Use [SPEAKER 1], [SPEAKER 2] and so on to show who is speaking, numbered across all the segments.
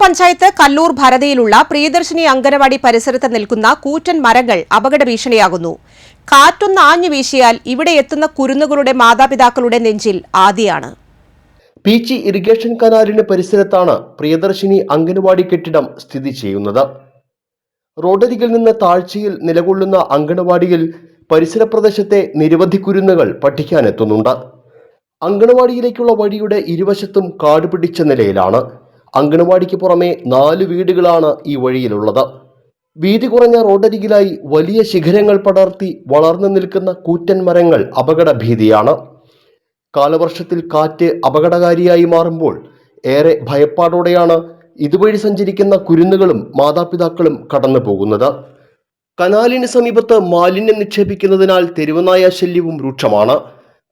[SPEAKER 1] പഞ്ചായത്ത് കല്ലൂർ ഭരതിയിലുള്ള പ്രിയദർശിനി അങ്കനവാടി പരിസരത്ത് നിൽക്കുന്ന കൂറ്റൻ മരങ്ങൾ അപകട ഭീഷണിയാകുന്നു. കാറ്റൊന്ന് ആഞ്ഞു വീശിയാൽ ഇവിടെ എത്തുന്ന കുരുന്നുകളുടെ മാതാപിതാക്കളുടെ നെഞ്ചിൽ ആദിയാണ്.
[SPEAKER 2] പീച്ചി ഇറിഗേഷൻ കനാലിന് പരിസരത്താണ് പ്രിയദർശിനി അംഗനവാടി കെട്ടിടം സ്ഥിതി ചെയ്യുന്നത്. റോഡരികിൽ നിന്ന് താഴ്ചയിൽ നിലകൊള്ളുന്ന അംഗനവാടിയിൽ പരിസര പ്രദേശത്തെ നിരവധി കുരുന്നുകൾ പഠിക്കാനെത്തുന്നുണ്ട് അങ്കണവാടിയിലേക്കുള്ള വഴിയുടെ ഇരുവശത്തും കാട് പിടിച്ച നിലയിലാണ്. അങ്കണവാടിക്ക് പുറമെ നാല് വീടുകളാണ് ഈ വഴിയിലുള്ളത്. വീതി കുറഞ്ഞ റോഡരികിലായി വലിയ ശിഖരങ്ങൾ പടർത്തി വളർന്നു നിൽക്കുന്ന കൂറ്റൻ മരങ്ങൾ അപകട ഭീതിയാണ് കാലവർഷത്തിൽ കാറ്റ് അപകടകാരിയായി മാറുമ്പോൾ ഏറെ ഭയപ്പാടോടെയാണ് ഇതുവഴി സഞ്ചരിക്കുന്ന കുരുന്നുകളും മാതാപിതാക്കളും കടന്നു പോകുന്നത് കനാലിന് സമീപത്ത് മാലിന്യം നിക്ഷേപിക്കുന്നതിനാൽ തെരുവനായ ശല്യവും രൂക്ഷമാണ്.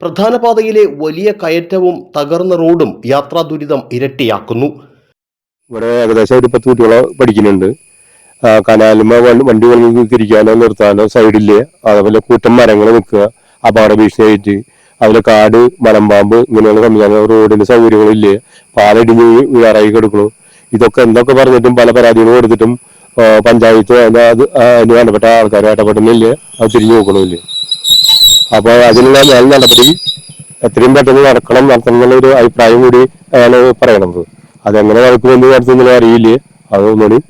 [SPEAKER 2] പ്രധാന പാതയിലെ വലിയ കയറ്റവും തകർന്ന റോഡും യാത്രാ ദുരിതം ഇരട്ടിയാക്കുന്നു.
[SPEAKER 3] ഇവിടെ ഏകദേശം ഒരു പത്ത് കുട്ടികളെ പഠിക്കുന്നുണ്ട്. കനാലിമ വണ്ടി വണ്ടി തിരിക്കാനോ നിർത്താനോ സൈഡിൽ അതേപോലെ കൂറ്റം മരങ്ങൾ നിൽക്കുക. അപകട ഭീഷണിയായിട്ട്. അതിലെ കാട് മലമ്പാമ്പ് ഇങ്ങനെയുള്ള സംവിധാനം റോഡിന് സൗകര്യങ്ങളില്ലേ? പാലടിഞ്ഞ് വീഴാറായി കിടക്കണു ഇതൊക്കെ എന്തൊക്കെ പറഞ്ഞിട്ടും പല പരാതികളും കൊടുത്തിട്ടും പഞ്ചായത്ത് അത് അതിന് വേണ്ടപ്പെട്ട ആൾക്കാർ ഇടപെടുന്നില്ല? അത് തിരിഞ്ഞു നോക്കണമില്ല അപ്പൊ അതിനുള്ള മേൽ നടപടി എത്രയും പെട്ടെന്ന് നടക്കണം നടത്തണം എന്നുള്ള ഒരു അഭിപ്രായം കൂടി ആണ് പറയണത്. അതെങ്ങനെ നടക്കുമെന്ന് നടത്തുന്നില്ല അറിയില്ല? അതൊന്നും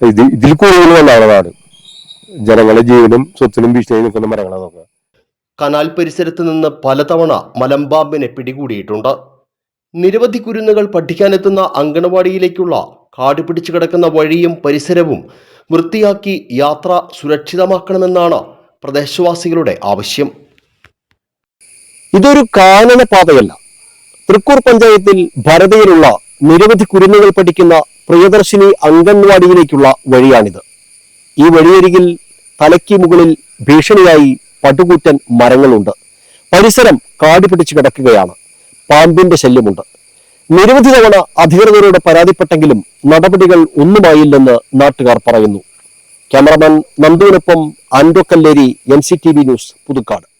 [SPEAKER 3] ഇത് ഇതിൽ കൂടുതൽ നല്ലതാണ്. നാട് ജനങ്ങളുടെ ജീവനും സ്വത്തിനും ഭീഷണി നിൽക്കുന്ന മരങ്ങളാണ് നോക്കുക.
[SPEAKER 2] കനാൽ പരിസരത്ത് നിന്ന് പലതവണ മലമ്പാമ്പിനെ പിടികൂടിയിട്ടുണ്ട്. നിരവധി കുരുന്നുകൾ പഠിക്കാനെത്തുന്ന അങ്കണവാടിയിലേക്കുള്ള കാട് പിടിച്ചു കിടക്കുന്ന വഴിയും പരിസരവും വൃത്തിയാക്കി യാത്ര സുരക്ഷിതമാക്കണമെന്നാണ് പ്രദേശവാസികളുടെ ആവശ്യം.
[SPEAKER 4] ഇതൊരു കാനന പാതയല്ല തൃക്കൂർ പഞ്ചായത്തിൽ ഭരതയിലുള്ള നിരവധി കുരുന്നുകൾ പഠിക്കുന്ന പ്രിയദർശിനി അംഗൻവാടിയിലേക്കുള്ള വഴിയാണിത്. ഈ വഴിയരികിൽ തലയ്ക്ക് മുകളിൽ ഭീഷണിയായി പടുകൂറ്റൻ മരങ്ങളുണ്ട്. പരിസരം കാട് പിടിച്ചു കിടക്കുകയാണ്. പാമ്പിന്റെ ശല്യമുണ്ട്. നിരവധി തവണ അധികൃതരോട് പരാതിപ്പെട്ടെങ്കിലും നടപടികൾ ഒന്നുമായില്ലെന്ന് നാട്ടുകാർ പറയുന്നു. ക്യാമറമാൻ നന്ദുവിനൊപ്പം ആൻഡോ കല്ലേരി എൻ ന്യൂസ് പുതുക്കാട്.